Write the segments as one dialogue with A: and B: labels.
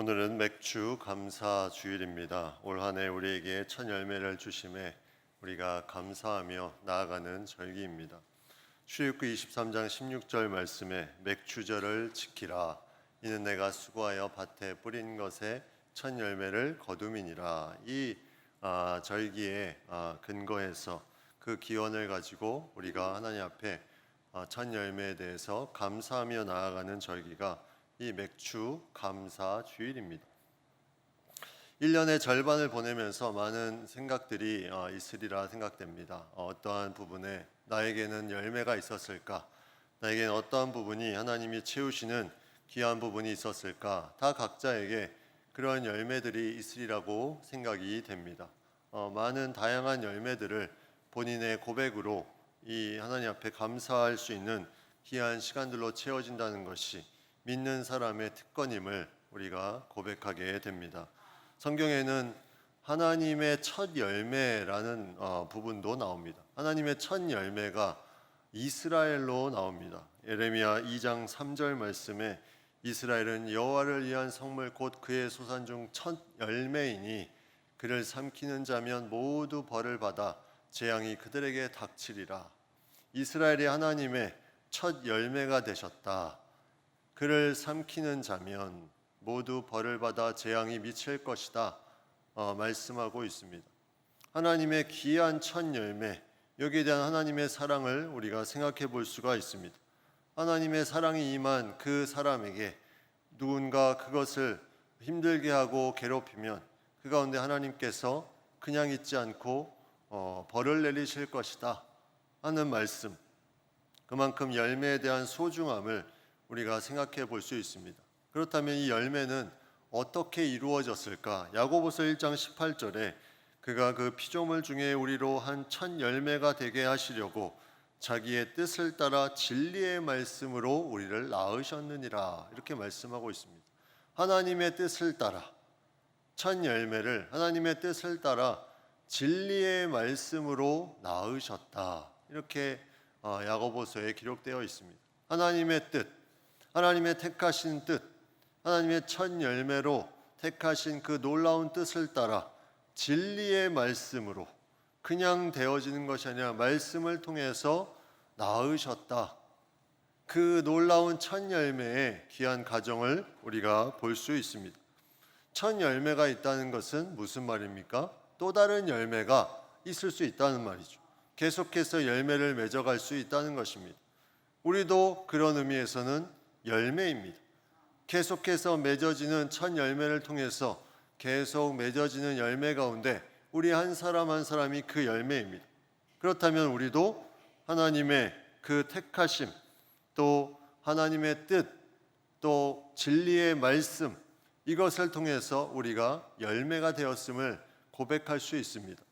A: 오늘은 맥주 감사 주일입니다. 올 한 해 우리에게 첫 열매를 주심에 우리가 감사하며 나아가는 절기입니다. 출애굽기 23장 16절 말씀에 맥주절을 지키라 이는 내가 수고하여 밭에 뿌린 것에 첫 열매를 거둠이니라 이 아, 절기에 아, 근거해서 그 기원을 가지고 우리가 하나님 앞에 아, 첫 열매에 대해서 감사하며 나아가는 절기가 이 맥주 감사 주일입니다. 1년의 절반을 보내면서 많은 생각들이 어, 있으리라 생각됩니다. 어, 어떠한 부분에 나에게는 열매가 있었을까? 나에게는 어떠한 부분이 하나님이 채우시는 귀한 부분이 있었을까? 다 각자에게 그런 열매들이 있으리라고 생각이 됩니다. 어, 많은 다양한 열매들을 본인의 고백으로 이 하나님 앞에 감사할 수 있는 귀한 시간들로 채워진다는 것이 믿는 사람의 특권임을 우리가 고백하게 됩니다. 성경에는 하나님의 첫 열매라는 어, 부분도 나옵니다. 하나님의 첫 열매가 이스라엘로 나옵니다. 예레미야 2장 3절 말씀에 이스라엘은 여호와를 위한 성물 곧 그의 소산 중 첫 열매이니 그를 삼키는 자면 모두 벌을 받아 재앙이 그들에게 닥치리라. 이스라엘이 하나님의 첫 열매가 되셨다. 그를 삼키는 자면 모두 벌을 받아 재앙이 미칠 것이다. 어, 말씀하고 있습니다. 하나님의 귀한 첫 열매 여기에 대한 하나님의 사랑을 우리가 생각해 볼 수가 있습니다. 하나님의 사랑이 임한 그 사람에게 누군가 그것을 힘들게 하고 괴롭히면 그 가운데 하나님께서 그냥 있지 않고 어, 벌을 내리실 것이다 하는 말씀. 그만큼 열매에 대한 소중함을 우리가 생각해 볼 수 있습니다. 그렇다면 이 열매는 어떻게 이루어졌을까? 야고보서 1장 18절에 그가 그 피조물 중에 우리로 한첫 열매가 되게 하시려고 자기의 뜻을 따라 진리의 말씀으로 우리를 낳으셨느니라 이렇게 말씀하고 있습니다. 하나님의 뜻을 따라 첫 열매를 하나님의 뜻을 따라 진리의 말씀으로 낳으셨다 이렇게 어, 야고보서에 기록되어 있습니다. 하나님의 뜻, 하나님의 택하신 뜻, 하나님의 첫 열매로 택하신 그 놀라운 뜻을 따라 진리의 말씀으로 그냥 되어지는 것이 아니라 말씀을 통해서 낳으셨다. 그 놀라운 첫 열매의 귀한 가정을 우리가 볼 수 있습니다. 첫 열매가 있다는 것은 무슨 말입니까? 또 다른 열매가 있을 수 있다는 말이죠. 계속해서 열매를 맺어갈 수 있다는 것입니다. 우리도 그런 의미에서는 열매입니다. 계속해서 맺어지는 첫 열매를 통해서 계속 맺어지는 열매 가운데 우리 한 사람 한 사람이 그 열매입니다. 그렇다면 우리도 하나님의 그 택하심, 또 하나님의 뜻, 또 진리의 말씀 이것을 통해서 우리가 열매가 되었음을 고백할 수 있습니다.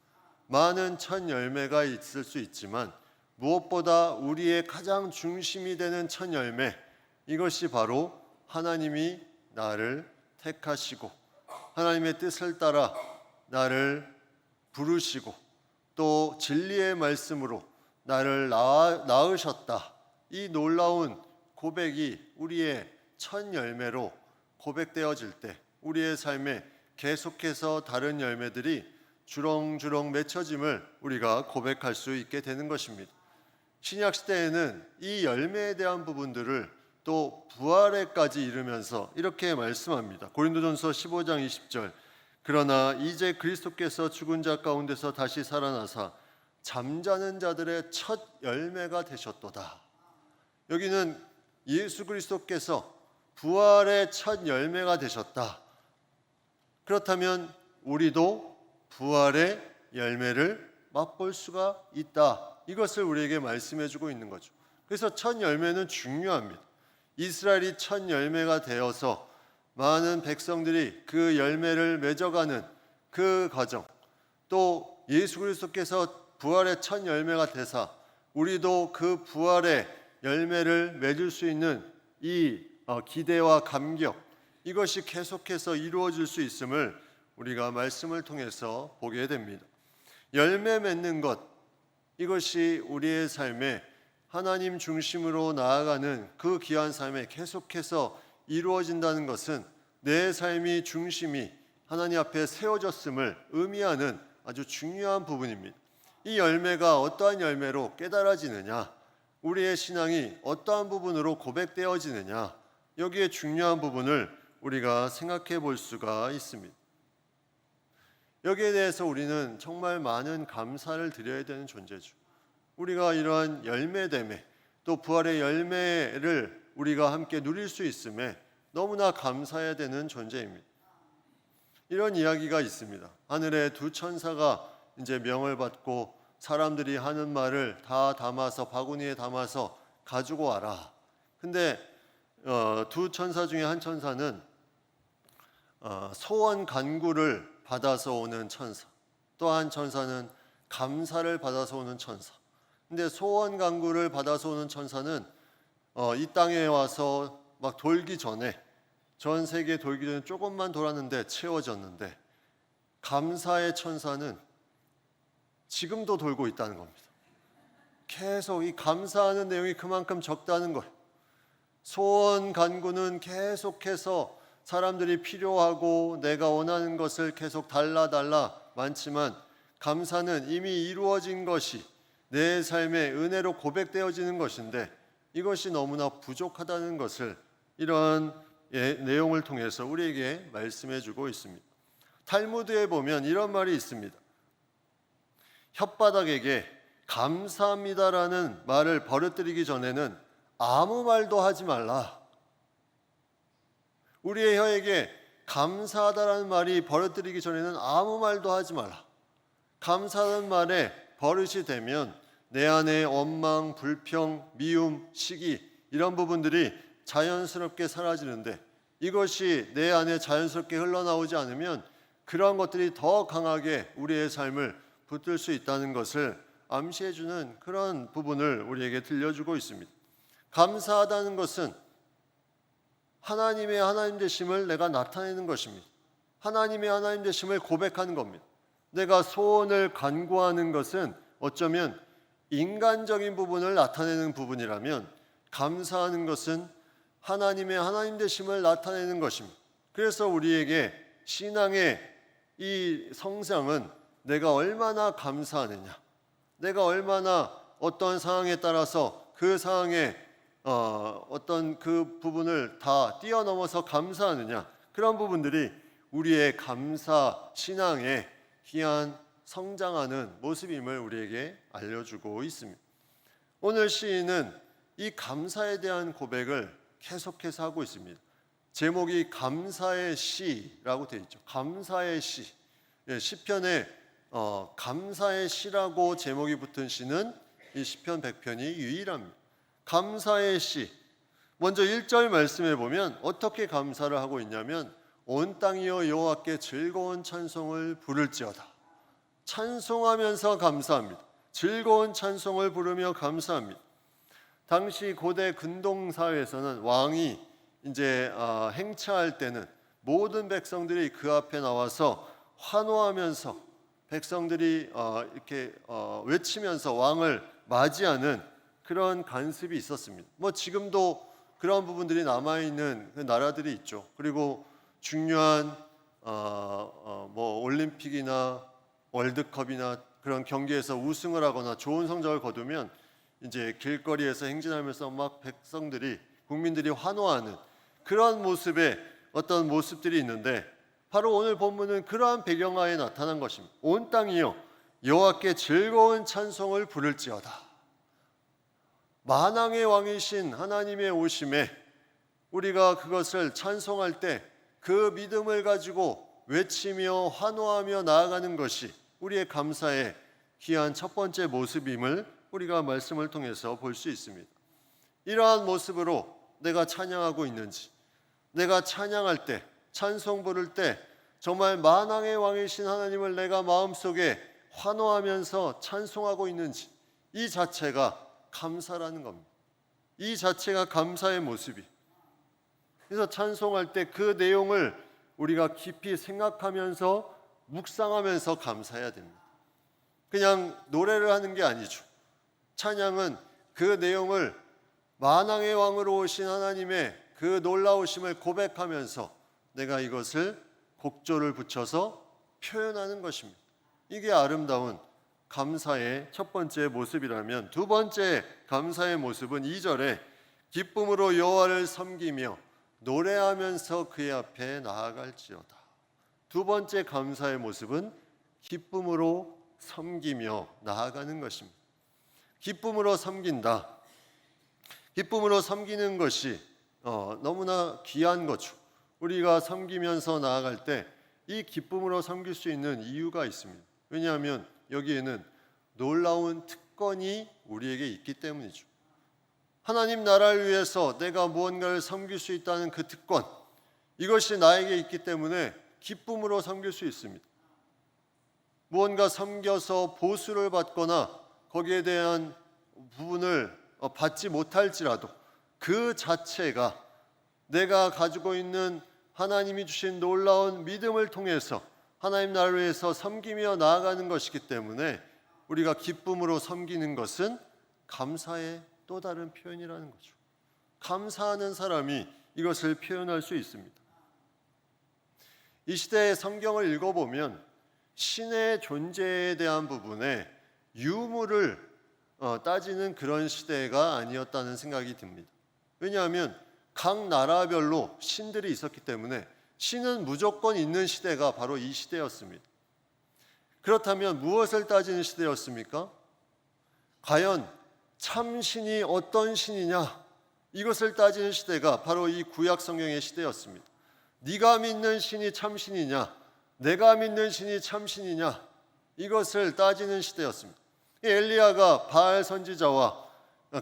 A: 많은 첫 열매가 있을 수 있지만 무엇보다 우리의 가장 중심이 되는 첫 열매 이것이 바로 하나님이 나를 택하시고 하나님의 뜻을 따라 나를 부르시고 또 진리의 말씀으로 나를 낳아, 낳으셨다. 이 놀라운 고백이 우리의 첫 열매로 고백되어질 때 우리의 삶에 계속해서 다른 열매들이 주렁주렁 맺혀짐을 우리가 고백할 수 있게 되는 것입니다. 신약 시대에는 이 열매에 대한 부분들을 또 부활에까지 이르면서 이렇게 말씀합니다. 고린도전서 15장 20절. 그러나 이제 그리스도께서 죽은 자 가운데서 다시 살아나사 잠자는 자들의 첫 열매가 되셨도다. 여기는 예수 그리스도께서 부활의 첫 열매가 되셨다. 그렇다면 우리도 부활의 열매를 맛볼 수가 있다. 이것을 우리에게 말씀해 주고 있는 거죠. 그래서 첫 열매는 중요합니다. 이스라엘이 첫 열매가 되어서 많은 백성들이 그 열매를 맺어가는 그 과정, 또 예수 그리스도께서 부활의 첫 열매가 되사 우리도 그 부활의 열매를 맺을 수 있는 이 어, 기대와 감격 이것이 계속해서 이루어질 수 있음을 우리가 말씀을 통해서 보게 됩니다. 열매 맺는 것 이것이 우리의 삶에 하나님 중심으로 나아가는 그 귀한 삶에 계속해서 이루어진다는 것은 내 삶이 중심이 하나님 앞에 세워졌음을 의미하는 아주 중요한 부분입니다. 이 열매가 어떠한 열매로 깨달아지느냐, 우리의 신앙이 어떠한 부분으로 고백되어지느냐, 여기에 중요한 부분을 우리가 생각해 볼 수가 있습니다. 여기에 대해서 우리는 정말 많은 감사를 드려야 되는 존재죠. 우리가 이러한 열매됨에 또 부활의 열매를 우리가 함께 누릴 수 있음에 너무나 감사해야 되는 존재입니다. 이런 이야기가 있습니다. 하늘에 두 천사가 이제 명을 받고 사람들이 하는 말을 다 담아서 바구니에 담아서 가지고 와라. 근데 어, 두 천사 중에 한 천사는 어, 소원 간구를 받아서 오는 천사. 또 한 천사는 감사를 받아서 오는 천사. 근데 소원 간구를 받아서 오는 천사는 어, 이 땅에 와서 막 돌기 전에 전 세계 돌기 전에 조금만 돌았는데 채워졌는데 감사의 천사는 지금도 돌고 있다는 겁니다. 계속 이 감사하는 내용이 그만큼 적다는 거예요. 소원 간구는 계속해서 사람들이 필요하고 내가 원하는 것을 계속 달라 달라 많지만 감사는 이미 이루어진 것이 내 삶의 은혜로 고백되어지는 것인데 이것이 너무나 부족하다는 것을 이러한 예, 내용을 통해서 우리에게 말씀해 주고 있습니다. 탈무드에 보면 이런 말이 있습니다. 혓바닥에게 감사합니다라는 말을 버릇들이기 전에는 아무 말도 하지 말라. 우리의 혀에게 감사하다라는 말이 버릇들이기 전에는 아무 말도 하지 말라. 감사하는 말에 버릇이 되면 내 안에 원망, 불평, 미움, 시기 이런 부분들이 자연스럽게 사라지는데 이것이 내 안에 자연스럽게 흘러나오지 않으면 그러한 것들이 더 강하게 우리의 삶을 붙들 수 있다는 것을 암시해 주는 그런 부분을 우리에게 들려주고 있습니다. 감사하다는 것은 하나님의 하나님 되심을 내가 나타내는 것입니다. 하나님의 하나님 되심을 고백하는 겁니다. 내가 소원을 간구하는 것은 어쩌면 인간적인 부분을 나타내는 부분이라면 감사하는 것은 하나님의 하나님 되심을 나타내는 것입니다. 그래서 우리에게 신앙의 이 성장은 내가 얼마나 감사하느냐, 내가 얼마나 어떤 상황에 따라서 그 상황에 어, 어떤 그 부분을 다 뛰어넘어서 감사하느냐 그런 부분들이 우리의 감사 신앙의 귀한 성장하는 모습임을 우리에게 알려주고 있습니다. 오늘 시인은 이 감사에 대한 고백을 계속해서 하고 있습니다. 제목이 감사의 시라고 되어 있죠. 감사의 시. 예, 시편에 어, 감사의 시라고 제목이 붙은 시는 이 시편 100편이 유일합니다. 감사의 시. 먼저 1절 말씀해 보면 어떻게 감사를 하고 있냐면 온 땅이여 여호와께 즐거운 찬송을 부를지어다. 찬송하면서 감사합니다. 즐거운 찬송을 부르며 감사합니다. 당시 고대 근동 사회에서는 왕이 이제 아, 행차할 때는 모든 백성들이 그 앞에 나와서 환호하면서 백성들이 어, 이렇게 어, 외치면서 왕을 맞이하는 그런 간습이 있었습니다. 뭐 지금도 그런 부분들이 남아 있는 그 나라들이 있죠. 그리고 중요한 어, 어, 뭐 올림픽이나 월드컵이나 그런 경기에서 우승을 하거나 좋은 성적을 거두면 이제 길거리에서 행진하면서 막 백성들이 국민들이 환호하는 그런 모습의 어떤 모습들이 있는데 바로 오늘 본문은 그러한 배경하에 나타난 것입니다. 온 땅이요 여호와께 즐거운 찬송을 부를지어다. 만왕의 왕이신 하나님의 오심에 우리가 그것을 찬송할 때 그 믿음을 가지고 외치며 환호하며 나아가는 것이 우리의 감사의 귀한 첫 번째 모습임을 우리가 말씀을 통해서 볼 수 있습니다. 이러한 모습으로 내가 찬양하고 있는지, 내가 찬양할 때, 찬송 부를 때 정말 만왕의 왕이신 하나님을 내가 마음속에 환호하면서 찬송하고 있는지 이 자체가 감사라는 겁니다. 이 자체가 감사의 모습이. 그래서 찬송할 때 그 내용을 우리가 깊이 생각하면서 묵상하면서 감사해야 됩니다. 그냥 노래를 하는 게 아니죠. 찬양은 그 내용을 만왕의 왕으로 오신 하나님의 그 놀라우심을 고백하면서 내가 이것을 곡조를 붙여서 표현하는 것입니다. 이게 아름다운 감사의 첫 번째 모습이라면 두 번째 감사의 모습은 2절에 기쁨으로 여호와를 섬기며 노래하면서 그의 앞에 나아갈지어다. 두 번째 감사의 모습은 기쁨으로 섬기며 나아가는 것입니다. 기쁨으로 섬긴다. 기쁨으로 섬기는 것이 어, 너무나 귀한 거죠. 우리가 섬기면서 나아갈 때 이 기쁨으로 섬길 수 있는 이유가 있습니다. 왜냐하면 여기에는 놀라운 특권이 우리에게 있기 때문이죠. 하나님 나라를 위해서 내가 무언가를 섬길 수 있다는 그 특권, 이것이 나에게 있기 때문에 기쁨으로 섬길 수 있습니다. 무언가 섬겨서 보수를 받거나 거기에 대한 부분을 어, 받지 못할지라도 그 자체가 내가 가지고 있는 하나님이 주신 놀라운 믿음을 통해서 하나님 나라를 위해서 섬기며 나아가는 것이기 때문에 우리가 기쁨으로 섬기는 것은 감사의 또 다른 표현이라는 거죠. 감사하는 사람이 이것을 표현할 수 있습니다. 이 시대의 성경을 읽어보면 신의 존재에 대한 부분에 유무를 어, 따지는 그런 시대가 아니었다는 생각이 듭니다. 왜냐하면 각 나라별로 신들이 있었기 때문에 신은 무조건 있는 시대가 바로 이 시대였습니다. 그렇다면 무엇을 따지는 시대였습니까? 과연 참신이 어떤 신이냐? 이것을 따지는 시대가 바로 이 구약 성경의 시대였습니다. 네가 믿는 신이 참신이냐? 내가 믿는 신이 참신이냐? 이것을 따지는 시대였습니다. 이 엘리야가 바알 선지자와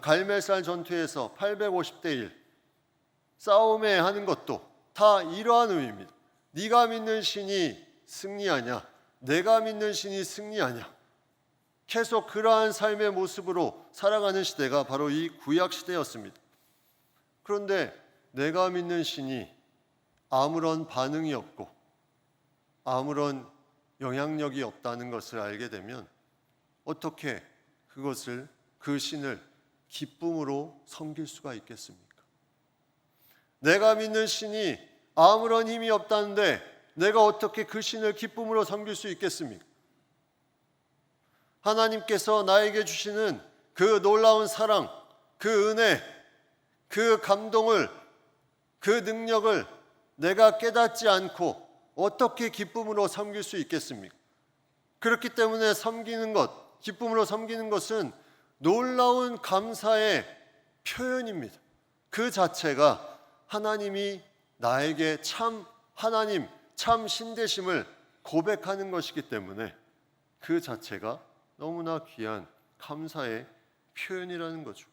A: 갈멜살 전투에서 850대 1 싸움에 하는 것도 다 이러한 의미입니다. 네가 믿는 신이 승리하냐? 내가 믿는 신이 승리하냐? 계속 그러한 삶의 모습으로 살아가는 시대가 바로 이 구약 시대였습니다. 그런데 내가 믿는 신이 아무런 반응이 없고 아무런 영향력이 없다는 것을 알게 되면 어떻게 그것을 그 신을 기쁨으로 섬길 수가 있겠습니까? 내가 믿는 신이 아무런 힘이 없다는데 내가 어떻게 그 신을 기쁨으로 섬길 수 있겠습니까? 하나님께서 나에게 주시는 그 놀라운 사랑, 그 은혜, 그 감동을, 그 능력을 내가 깨닫지 않고 어떻게 기쁨으로 섬길 수 있겠습니까? 그렇기 때문에 섬기는 것, 기쁨으로 섬기는 것은 놀라운 감사의 표현입니다. 그 자체가 하나님이 나에게 참 하나님, 참 신대심을 고백하는 것이기 때문에 그 자체가 너무나 귀한 감사의 표현이라는 거죠.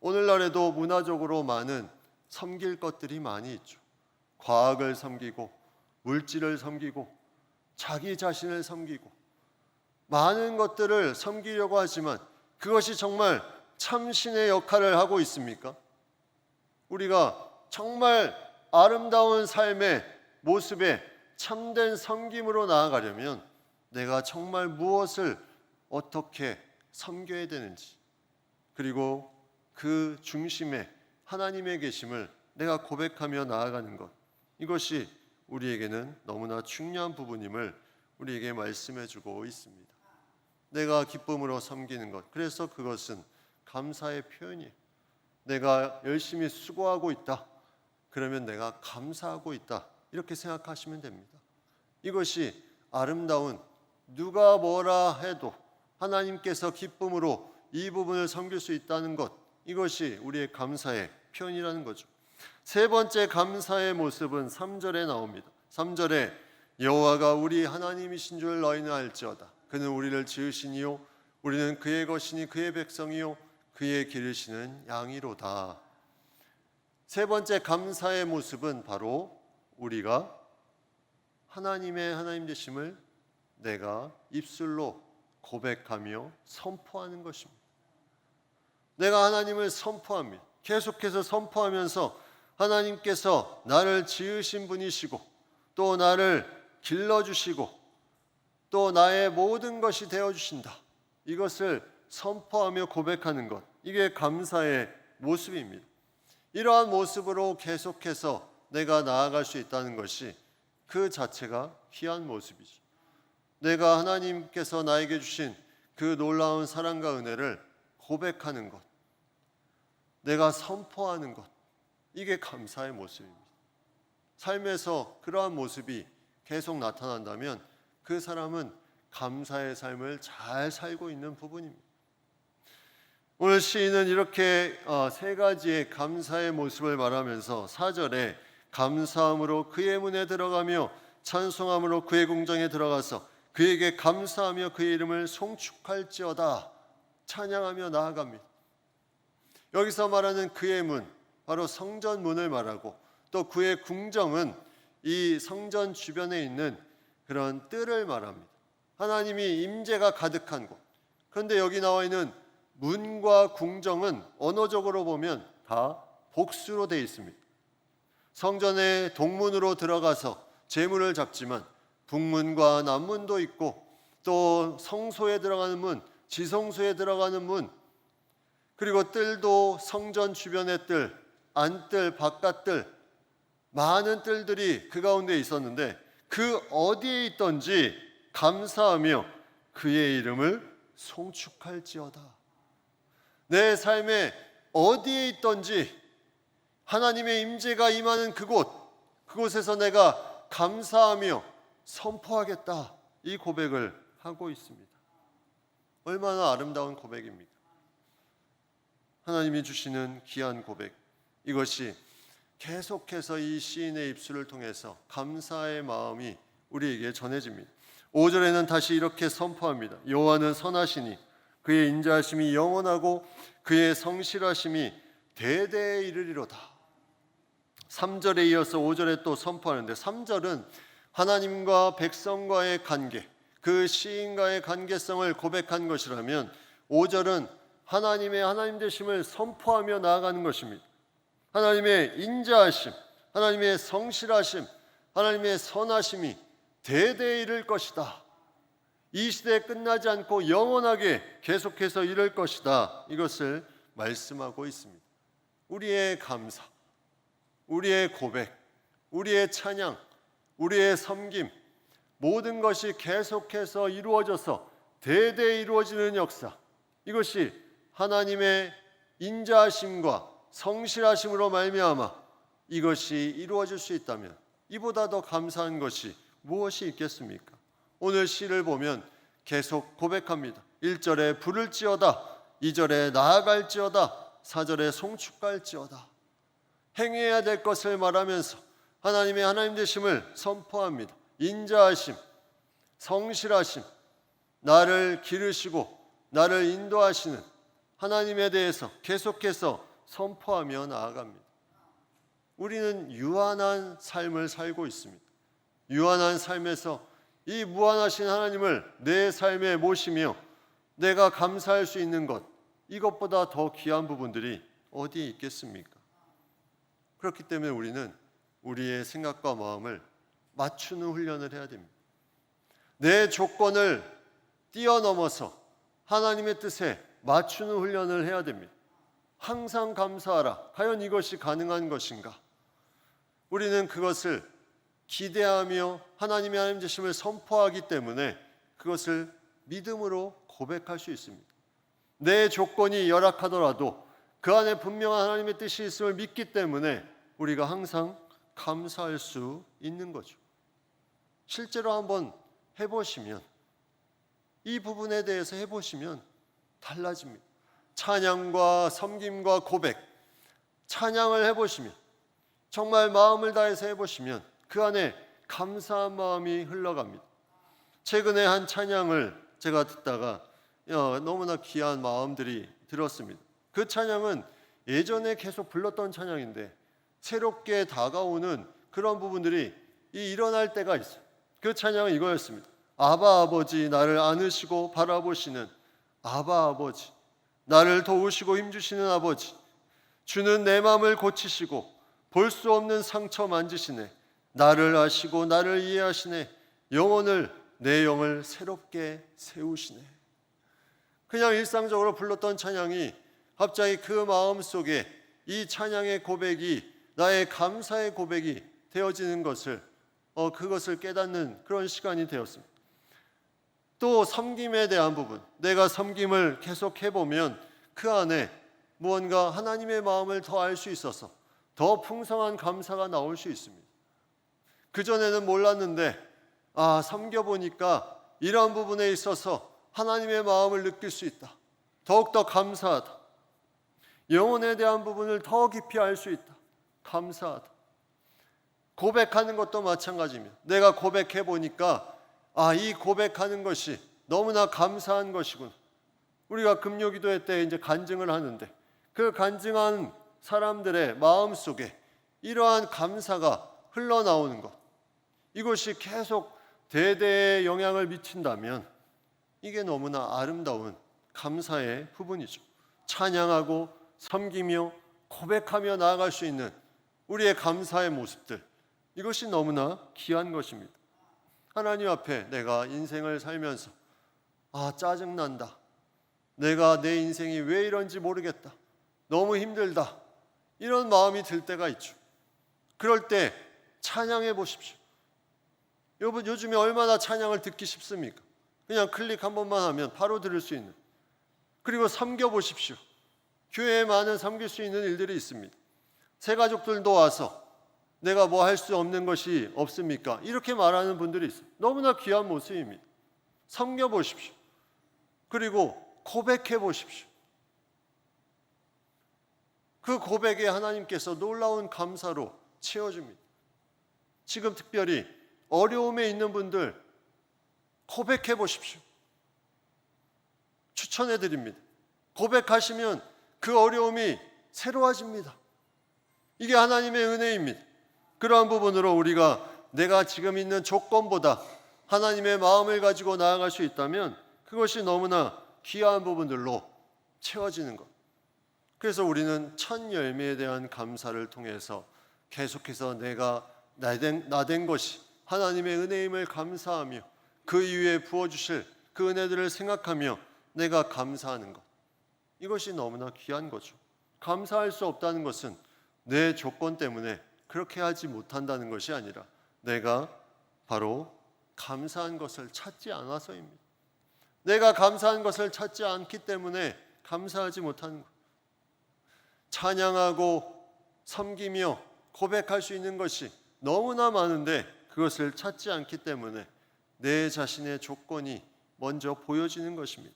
A: 오늘날에도 문화적으로 많은 섬길 것들이 많이 있죠. 과학을 섬기고 물질을 섬기고 자기 자신을 섬기고 많은 것들을 섬기려고 하지만 그것이 정말 참신의 역할을 하고 있습니까? 우리가 정말 아름다운 삶의 모습에 참된 섬김으로 나아가려면 내가 정말 무엇을 어떻게 섬겨야 되는지 그리고 그 중심에 하나님의 계심을 내가 고백하며 나아가는 것 이것이 우리에게는 너무나 중요한 부분임을 우리에게 말씀해 주고 있습니다. 내가 기쁨으로 섬기는 것 그래서 그것은 감사의 표현이에요. 내가 열심히 수고하고 있다. 그러면 내가 감사하고 있다. 이렇게 생각하시면 됩니다. 이것이 아름다운 누가 뭐라 해도 하나님께서 기쁨으로 이 부분을 섬길 수 있다는 것 이것이 우리의 감사의 표현이라는 거죠. 세 번째 감사의 모습은 3절에 나옵니다. 3절에 여호와가 우리 하나님이신 줄 너희는 알지어다. 그는 우리를 지으시니요 우리는 그의 것이니 그의 백성이요 그의 기르시는 양이로다. 세 번째 감사의 모습은 바로 우리가 하나님의 하나님 되심을 내가 입술로 고백하며 선포하는 것입니다. 내가 하나님을 선포합니다. 계속해서 선포하면서 하나님께서 나를 지으신 분이시고 또 나를 길러주시고 또 나의 모든 것이 되어주신다. 이것을 선포하며 고백하는 것. 이게 감사의 모습입니다. 이러한 모습으로 계속해서 내가 나아갈 수 있다는 것이 그 자체가 귀한 모습이죠. 내가 하나님께서 나에게 주신 그 놀라운 사랑과 은혜를 고백하는 것, 내가 선포하는 것, 이게 감사의 모습입니다. 삶에서 그러한 모습이 계속 나타난다면 그 사람은 감사의 삶을 잘 살고 있는 부분입니다. 오늘 시인은 이렇게 어, 세 가지의 감사의 모습을 말하면서 4절에 감사함으로 그의 문에 들어가며 찬송함으로 그의 궁정에 들어가서 그에게 감사하며 그의 이름을 송축할지어다 찬양하며 나아갑니다. 여기서 말하는 그의 문 바로 성전 문을 말하고 또 그의 궁정은 이 성전 주변에 있는 그런 뜰을 말합니다. 하나님이 임재가 가득한 곳. 그런데 여기 나와 있는 문과 궁정은 언어적으로 보면 다 복수로 되어 있습니다. 성전의 동문으로 들어가서 제물을 잡지만 북문과 남문도 있고 또 성소에 들어가는 문, 지성소에 들어가는 문, 그리고 뜰도 성전 주변의 뜰, 안뜰, 바깥뜰 많은 뜰들이 그 가운데 있었는데 그 어디에 있던지 감사하며 그의 이름을 송축할지어다. 내 삶에 어디에 있던지 하나님의 임재가 임하는 그곳, 그곳에서 내가 감사하며 선포하겠다. 이 고백을 하고 있습니다. 얼마나 아름다운 고백입니까? 하나님이 주시는 귀한 고백. 이것이 계속해서 이 시인의 입술을 통해서 감사의 마음이 우리에게 전해집니다. 5절에는 다시 이렇게 선포합니다. 여호와는 선하시니 그의 인자하심이 영원하고 그의 성실하심이 대대에 이르리로다. 3절에 이어서 5절에 또 선포하는데 3절은 하나님과 백성과의 관계, 그 시인과의 관계성을 고백한 것이라면 5절은 하나님의 하나님 되심을 선포하며 나아가는 것입니다. 하나님의 인자하심, 하나님의 성실하심, 하나님의 선하심이 대대에 이를 것이다. 이 시대에 끝나지 않고 영원하게 계속해서 이를 것이다. 이것을 말씀하고 있습니다. 우리의 감사, 우리의 고백, 우리의 찬양, 우리의 섬김, 모든 것이 계속해서 이루어져서 대대에 이루어지는 역사. 이것이 하나님의 인자하심과 성실하심으로 말미암아 이것이 이루어질 수 있다면 이보다 더 감사한 것이 무엇이 있겠습니까? 오늘 시를 보면 계속 고백합니다. 1절에 부를지어다, 2절에 나아갈지어다, 4절에 송축갈지어다. 행해야 될 것을 말하면서 하나님의 하나님 되심을 선포합니다. 인자하심, 성실하심, 나를 기르시고 나를 인도하시는 하나님에 대해서 계속해서 선포하며 나아갑니다. 우리는 유한한 삶을 살고 있습니다. 유한한 삶에서 이 무한하신 하나님을 내 삶에 모시며 내가 감사할 수 있는 것 이것보다 더 귀한 부분들이 어디에 있겠습니까? 그렇기 때문에 우리는 우리의 생각과 마음을 맞추는 훈련을 해야 됩니다. 내 조건을 뛰어넘어서 하나님의 뜻에 맞추는 훈련을 해야 됩니다. 항상 감사하라. 과연 이것이 가능한 것인가? 우리는 그것을 기대하며 하나님의 하나님 되심을 선포하기 때문에 그것을 믿음으로 고백할 수 있습니다. 내 조건이 열악하더라도 그 안에 분명한 하나님의 뜻이 있음을 믿기 때문에 우리가 항상 감사할 수 있는 거죠. 실제로 한번 해보시면 이 부분에 대해서 해보시면 달라집니다. 찬양과 섬김과 고백, 찬양을 해보시면 정말 마음을 다해서 해보시면 그 안에 감사한 마음이 흘러갑니다. 최근에 한 찬양을 제가 듣다가 어, 너무나 귀한 마음들이 들었습니다. 그 찬양은 예전에 계속 불렀던 찬양인데 새롭게 다가오는 그런 부분들이 일어날 때가 있어요. 그 찬양은 이거였습니다. 아바 아버지 나를 안으시고 바라보시는 아바 아버지 나를 도우시고 힘주시는 아버지 주는 내 마음을 고치시고 볼 수 없는 상처 만지시네 나를 아시고 나를 이해하시네 영혼을 내 영을 새롭게 세우시네 그냥 일상적으로 불렀던 찬양이 갑자기 그 마음 속에 이 찬양의 고백이 나의 감사의 고백이 되어지는 것을 어, 그것을 깨닫는 그런 시간이 되었습니다. 또 섬김에 대한 부분, 내가 섬김을 계속 해 보면 그 안에 무언가 하나님의 마음을 더 알 수 있어서 더 풍성한 감사가 나올 수 있습니다. 그 전에는 몰랐는데, 아, 섬겨 보니까 이러한 부분에 있어서 하나님의 마음을 느낄 수 있다. 더욱 더 감사하다. 영혼에 대한 부분을 더 깊이 알 수 있다. 감사하다. 고백하는 것도 마찬가지입니다. 내가 고백해 보니까 아, 이 고백하는 것이 너무나 감사한 것이군. 우리가 금요 기도회 때 이제 간증을 하는데 그 간증한 사람들의 마음 속에 이러한 감사가 흘러나오는 것. 이것이 계속 대대에 영향을 미친다면 이게 너무나 아름다운 감사의 부분이죠. 찬양하고 섬기며 고백하며 나아갈 수 있는 우리의 감사의 모습들. 이것이 너무나 귀한 것입니다. 하나님 앞에 내가 인생을 살면서 아, 짜증난다. 내가 내 인생이 왜 이런지 모르겠다. 너무 힘들다. 이런 마음이 들 때가 있죠. 그럴 때 찬양해 보십시오. 여러분 요즘에 얼마나 찬양을 듣기 쉽습니까? 그냥 클릭 한 번만 하면 바로 들을 수 있는. 그리고 섬겨 보십시오. 교회에 많은 섬길 수 있는 일들이 있습니다. 새 가족들도 와서 내가 뭐 할 수 없는 것이 없습니까? 이렇게 말하는 분들이 있어요. 너무나 귀한 모습입니다. 섬겨 보십시오. 그리고 고백해 보십시오. 그 고백에 하나님께서 놀라운 감사로 채워줍니다. 지금 특별히 어려움에 있는 분들 고백해 보십시오. 추천해 드립니다. 고백하시면 그 어려움이 새로워집니다. 이게 하나님의 은혜입니다. 그러한 부분으로 우리가 내가 지금 있는 조건보다 하나님의 마음을 가지고 나아갈 수 있다면 그것이 너무나 귀한 부분들로 채워지는 것. 그래서 우리는 첫 열매에 대한 감사를 통해서 계속해서 내가 나된, 나된 것이 하나님의 은혜임을 감사하며 그 이후에 부어주실 그 은혜들을 생각하며 내가 감사하는 것. 이것이 너무나 귀한 거죠. 감사할 수 없다는 것은 내 조건 때문에 그렇게 하지 못한다는 것이 아니라 내가 바로 감사한 것을 찾지 않아서입니다. 내가 감사한 것을 찾지 않기 때문에 감사하지 못하는 것. 찬양하고 섬기며 고백할 수 있는 것이 너무나 많은데 그것을 찾지 않기 때문에 내 자신의 조건이 먼저 보여지는 것입니다.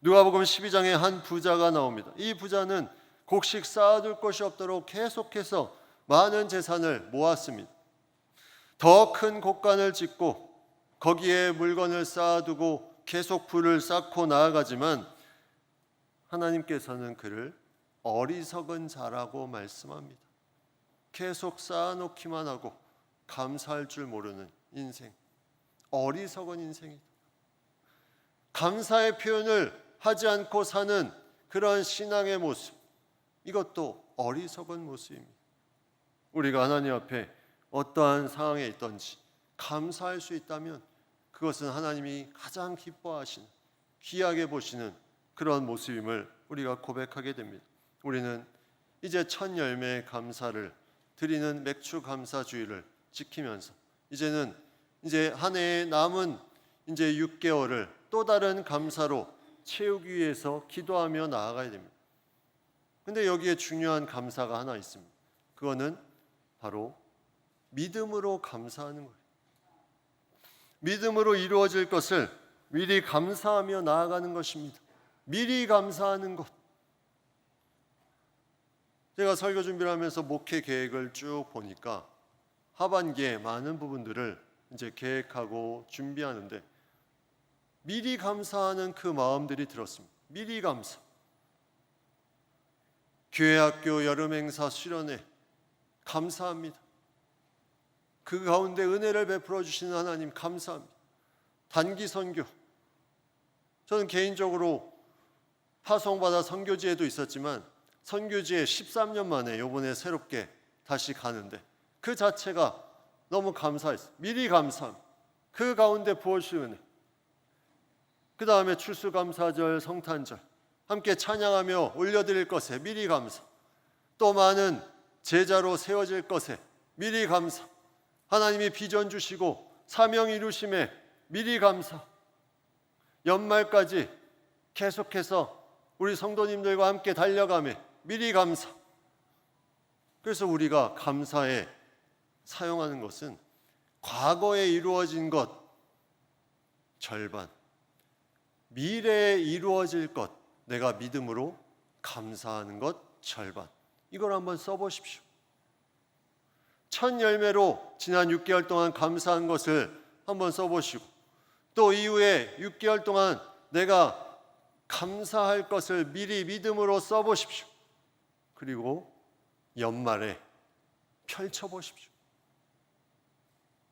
A: 누가복음 12장에 한 부자가 나옵니다. 이 부자는 곡식 쌓아둘 것이 없도록 계속해서 많은 재산을 모았습니다. 더 큰 곡간을 짓고 거기에 물건을 쌓아두고 계속 불을 쌓고 나아가지만 하나님께서는 그를 어리석은 자라고 말씀합니다. 계속 쌓아놓기만 하고 감사할 줄 모르는 인생. 어리석은 인생이다. 감사의 표현을 하지 않고 사는 그러한 신앙의 모습. 이것도 어리석은 모습입니다. 우리가 하나님 앞에 어떠한 상황에 있든지 감사할 수 있다면 그것은 하나님이 가장 기뻐하시는 귀하게 보시는 그런 모습임을 우리가 고백하게 됩니다. 우리는 이제 첫 열매의 감사를 드리는 맥주 감사주의를 지키면서 이제는 이제 한 해의 남은 이제 6개월을 또 다른 감사로 채우기 위해서 기도하며 나아가야 됩니다. 근데 여기에 중요한 감사가 하나 있습니다. 그거는 바로 믿음으로 감사하는 거예요. 믿음으로 이루어질 것을 미리 감사하며 나아가는 것입니다. 미리 감사하는 것. 제가 설교 준비를 하면서 목회 계획을 쭉 보니까 하반기에 많은 부분들을 이제 계획하고 준비하는데 미리 감사하는 그 마음들이 들었습니다. 미리 감사. 교회 학교 여름 행사 수련회 감사합니다. 그 가운데 은혜를 베풀어 주시는 하나님 감사합니다. 단기 선교. 저는 개인적으로 파송받아 선교지에도 있었지만 선교지에 13년 만에 요번에 새롭게 다시 가는데 그 자체가 너무 감사했어요. 미리 감사함. 그 가운데 부어주신 은혜. 그 다음에 출수감사절, 성탄절 함께 찬양하며 올려드릴 것에 미리 감사. 또 많은 제자로 세워질 것에 미리 감사. 하나님이 비전 주시고 사명 이루심에 미리 감사. 연말까지 계속해서 우리 성도님들과 함께 달려가며 미리 감사. 그래서 우리가 감사에 사용하는 것은 과거에 이루어진 것 절반, 미래에 이루어질 것 내가 믿음으로 감사하는 것 절반. 이걸 한번 써보십시오. 첫 열매로 지난 6개월 동안 감사한 것을 한번 써보시고 또 이후에 6개월 동안 내가 감사할 것을 미리 믿음으로 써보십시오. 그리고 연말에 펼쳐보십시오.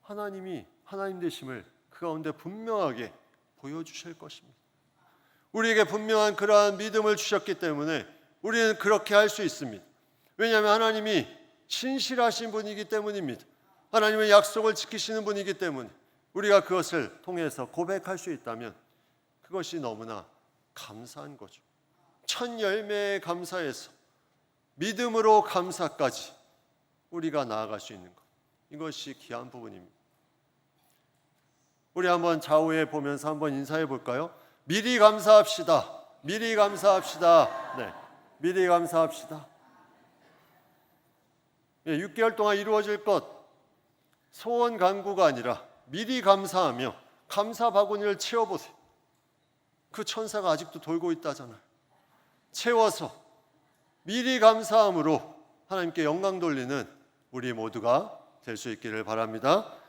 A: 하나님이 하나님 되심을 그 가운데 분명하게 보여주실 것입니다. 우리에게 분명한 그러한 믿음을 주셨기 때문에 우리는 그렇게 할 수 있습니다. 왜냐하면 하나님이 신실하신 분이기 때문입니다. 하나님의 약속을 지키시는 분이기 때문에 우리가 그것을 통해서 고백할 수 있다면 그것이 너무나 감사한 거죠. 첫 열매에 감사해서 믿음으로 감사까지 우리가 나아갈 수 있는 것. 이것이 귀한 부분입니다. 우리 한번 좌우에 보면서 한번 인사해 볼까요? 미리 감사합시다. 미리 감사합시다. 네. 미리 감사합시다. 예, 6개월 동안 이루어질 것 소원 간구가 아니라 미리 감사하며 감사 바구니를 채워 보세요. 그 천사가 아직도 돌고 있다잖아요. 채워서 미리 감사함으로 하나님께 영광 돌리는 우리 모두가 될 수 있기를 바랍니다.